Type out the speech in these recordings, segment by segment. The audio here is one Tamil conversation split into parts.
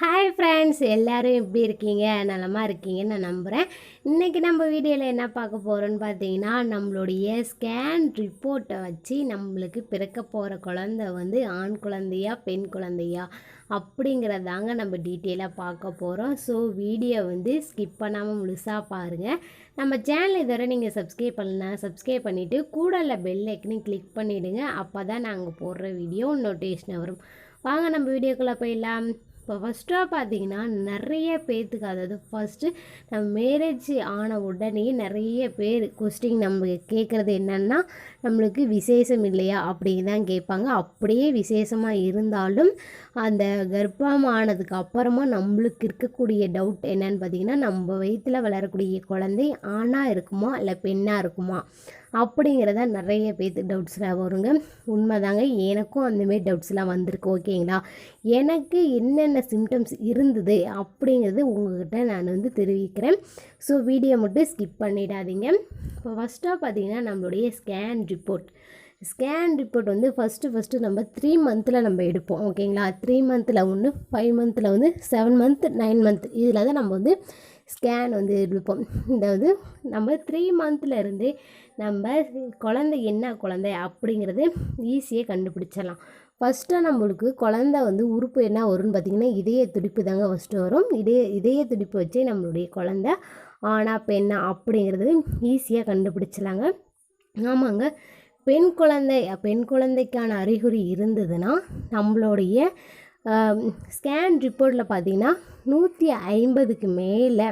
ஹாய் ஃப்ரெண்ட்ஸ் எல்லோரும் எப்படி இருக்கீங்க? நலமாக இருக்கீங்கன்னு நான் நம்புகிறேன் இன்றைக்கி நம்ம வீடியோவில் என்ன பார்க்க போகிறோன்னு பார்த்தீங்கன்னா நம்மளுடைய ஸ்கேன் ரிப்போர்ட்டை வச்சு நம்மளுக்கு பிறக்க போகிற குழந்தை வந்து ஆண் குழந்தையா பெண் குழந்தையா அப்படிங்கிறதாங்க நம்ம டீட்டெயிலாக பார்க்க போகிறோம் ஸோ வீடியோ வந்து ஸ்கிப் பண்ணாமல் முழுசாக பாருங்கள் நம்ம சேனல் இதுவரை நீங்கள் சப்ஸ்கிரைப் பண்ணலாம் சப்ஸ்கிரைப் பண்ணிவிட்டு கூட இல்லை பெல் ஐக்கனையும் கிளிக் பண்ணிவிடுங்க அப்போ தான் நாங்கள் போடுற வீடியோ நோட்டிஃபிகேஷன் வரும். வாங்க நம்ம வீடியோக்குள்ளே போயிடலாம். இப்போ ஃபஸ்ட்டாக பார்த்தீங்கன்னா நிறைய பேர்த்துக்கு அதாவது ஃபஸ்ட்டு நம்ம மேரேஜ் ஆன உடனே நிறைய பேர் கொஸ்டின் நம்ம கேட்குறது என்னென்னா நம்மளுக்கு விசேஷம் இல்லையா அப்படின்னு தான் கேட்பாங்க. அப்படியே விசேஷமாக இருந்தாலும் அந்த கர்ப்பம் ஆனதுக்கு அப்புறமா நம்மளுக்கு இருக்கக்கூடிய டவுட் என்னன்னு பார்த்தீங்கன்னா நம்ம வயிற்றில் வளரக்கூடிய குழந்தை ஆணாக இருக்குமா இல்லை பெண்ணாக இருக்குமா? அப்படிங்கிறத நிறைய பேர்த்து டவுட்ஸ்லாம் வருங்க. உண்மைதாங்க எனக்கும் அந்தமாரி டவுட்ஸ்லாம் வந்திருக்கு ஓகேங்களா எனக்கு என்னென்ன சிம்டம்ஸ் இருந்தது அப்படிங்கிறது உங்கள்கிட்ட நான் வந்து தெரிவிக்கிறேன். ஸோ வீடியோ மட்டும் ஸ்கிப் பண்ணிடாதீங்க. இப்போ ஃபஸ்ட்டாக பார்த்தீங்கன்னா நம்மளுடைய ஸ்கேன் ரிப்போர்ட் ஸ்கேன் ரிப்போர்ட் வந்து ஃபஸ்ட்டு ஃபஸ்ட்டு நம்ம த்ரீ மந்தில் நம்ம எடுப்போம் ஓகேங்களா த்ரீ மந்தில் ஒன்று ஃபைவ் மந்தில் வந்து செவன் மந்த் நைன் மந்த் இதில் தான் நம்ம வந்து ஸ்கேன் வந்து எடுப்போம். இந்த வந்து நம்ம த்ரீ மந்த்லேருந்து நம்ம குழந்தை என்ன குழந்தை அப்படிங்கிறது ஈஸியாக கண்டுபிடிச்சிடலாம். ஃபஸ்ட்டு நம்மளுக்கு குழந்த வந்து உறுப்பு என்ன வரும்னு பார்த்திங்கன்னா இதய துடிப்பு தாங்க ஃபஸ்ட்டு வரும். இதய இதய துடிப்பு வச்சே நம்மளுடைய குழந்த ஆனா பெண்ணா அப்படிங்கிறது ஈஸியாக கண்டுபிடிச்சலாங்க ஆமாங்க. பெண் குழந்தை பெண் குழந்தைக்கான அறிகுறி இருந்ததுன்னா நம்மளுடைய ஸ்கேன் ரிப்போர்ட்டில் பார்த்திங்கன்னா நூற்றி ஐம்பதுக்கு மேலே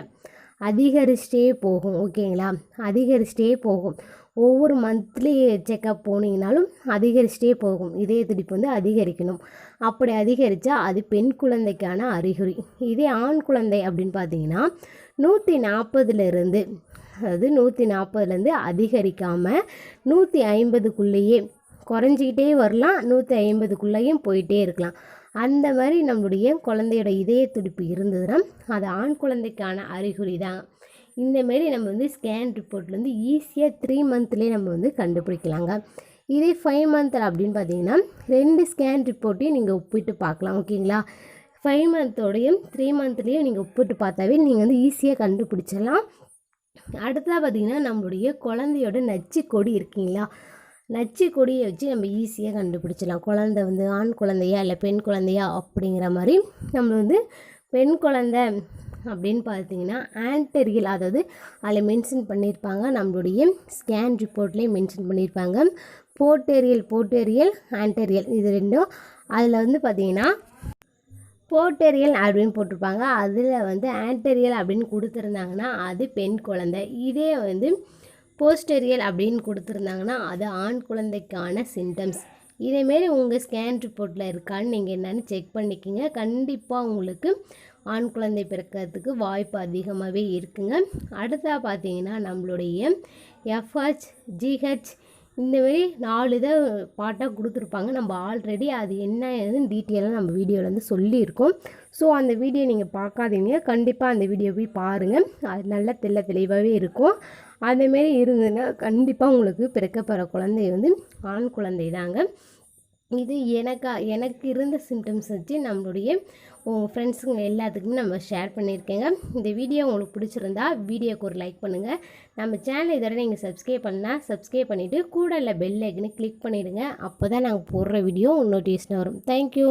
அதிகரிச்சிட்டே போகும் ஓகேங்களா? அதிகரிச்சிட்டே போகும். ஒவ்வொரு மந்த்லி செக்கப் போனீங்கனாலும் அதிகரிச்சிட்டே போகும். இதய துடிப்பு வந்து அதிகரிக்கணும். அப்படி அதிகரித்தா அது பெண் குழந்தைக்கான அறிகுறி. இதே ஆண் குழந்தை அப்படின்னு பார்த்தீங்கன்னா நூற்றி நாற்பதுலேருந்து அதாவது நூற்றி நாற்பதுலேருந்து அதிகரிக்காமல் நூற்றி ஐம்பதுக்குள்ளேயே குறைஞ்சிக்கிட்டே வரலாம். நூற்றி ஐம்பதுக்குள்ளேயும் போயிட்டே இருக்கலாம். அந்த மாதிரி நம்மளுடைய குழந்தையோட இதய துடிப்பு இருந்ததுன்னா அது ஆண் குழந்தைக்கான அறிகுறி தான். இந்தமாரி நம்ம வந்து ஸ்கேன் ரிப்போர்ட்லேருந்து ஈஸியாக த்ரீ மந்த்லேயே நம்ம வந்து கண்டுபிடிக்கலாங்க. இதே ஃபைவ் மந்த் அப்படின்னு பார்த்தீங்கன்னா ரெண்டு ஸ்கேன் ரிப்போர்ட்டையும் நீங்கள் ஒப்பிட்டு பார்க்கலாம் ஓகேங்களா? ஃபைவ் மந்த்தோடையும் த்ரீ மந்த்லேயும் நீங்கள் ஒப்பிட்டு பார்த்தாவே நீங்கள் வந்து ஈஸியாக கண்டுபிடிச்சிடலாம். அடுத்ததாக பார்த்திங்கன்னா நம்மளுடைய குழந்தையோட நச்சு கொடி இருக்கீங்களா? நச்சு கொடியை வச்சு நம்ம ஈஸியாக கண்டுபிடிச்சிடலாம். குழந்த வந்து ஆண் குழந்தையா இல்லை பெண் குழந்தையா அப்படிங்கிற மாதிரி நம்ம வந்து பெண் குழந்த அப்படின்னு பார்த்தீங்கன்னா ஆன்டரியல் அதாவது அதில் மென்ஷன் பண்ணியிருப்பாங்க. நம்மளுடைய ஸ்கேன் ரிப்போர்ட்லேயே மென்ஷன் பண்ணியிருப்பாங்க. போட்டேரியல் போட்டேரியல் ஆன்டரியல் இது ரெண்டும் அதில் வந்து பார்த்திங்கன்னா போட்டேரியல் அப்படின்னு போட்டிருப்பாங்க. அதில் வந்து ஆன்டரியல் அப்படின்னு கொடுத்துருந்தாங்கன்னா அது பெண் குழந்தை. இதே வந்து போஸ்டரியல் அப்படின்னு கொடுத்துருந்தாங்கன்னா அது ஆண் குழந்தைக்கான சிம்டம்ஸ் இதேமாரி உங்கள் ஸ்கேன் ரிப்போர்ட்டில் இருக்கான்னு நீங்கள் என்னென்னு செக் பண்ணிக்கோங்க. கண்டிப்பாக உங்களுக்கு ஆண் குழந்தை பிறக்கிறதுக்கு வாய்ப்பு அதிகமாகவே இருக்குங்க. அடுத்ததாக பார்த்தீங்கன்னா நம்மளுடைய எஃப்ஹெச் ஜிஹெச் இந்தமாரி நாலு இதை பாட்டாக கொடுத்துருப்பாங்க. நம்ம ஆல்ரெடி அது என்ன ஏதுன்னு டீட்டெயிலாக நம்ம வீடியோவில் வந்து சொல்லியிருக்கோம். ஸோ அந்த வீடியோ நீங்கள் பார்க்காதீங்க. கண்டிப்பாக அந்த வீடியோ போய் பாருங்கள் அது நல்ல தெல்ல தெளிவாகவே இருக்கும். அதேமாரி இருந்ததுன்னா கண்டிப்பாக உங்களுக்கு பிறக்க குழந்தை வந்து ஆண் குழந்தை தாங்க. இது எனக்கா எனக்கு இருந்த சிம்டம்ஸ் வச்சு நம்மளுடைய உங்கள் ஃப்ரெண்ட்ஸுங்க எல்லாத்துக்குமே நம்ம ஷேர் பண்ணியிருக்கேங்க. இந்த வீடியோ உங்களுக்கு பிடிச்சிருந்தா வீடியோக்கு ஒரு லைக் பண்ணுங்கள் நம்ம சேனல் இதோட நீங்கள் சப்ஸ்கிரைப் பண்ணால் சப்ஸ்கிரைப் பண்ணிவிட்டு கூட இல்லை பெல் ஐக்கனு கிளிக் பண்ணிவிடுங்க அப்போ தான் நாங்கள் போடுற வீடியோ நோட்டிஃபிகேஷன் வரும். தேங்க்யூ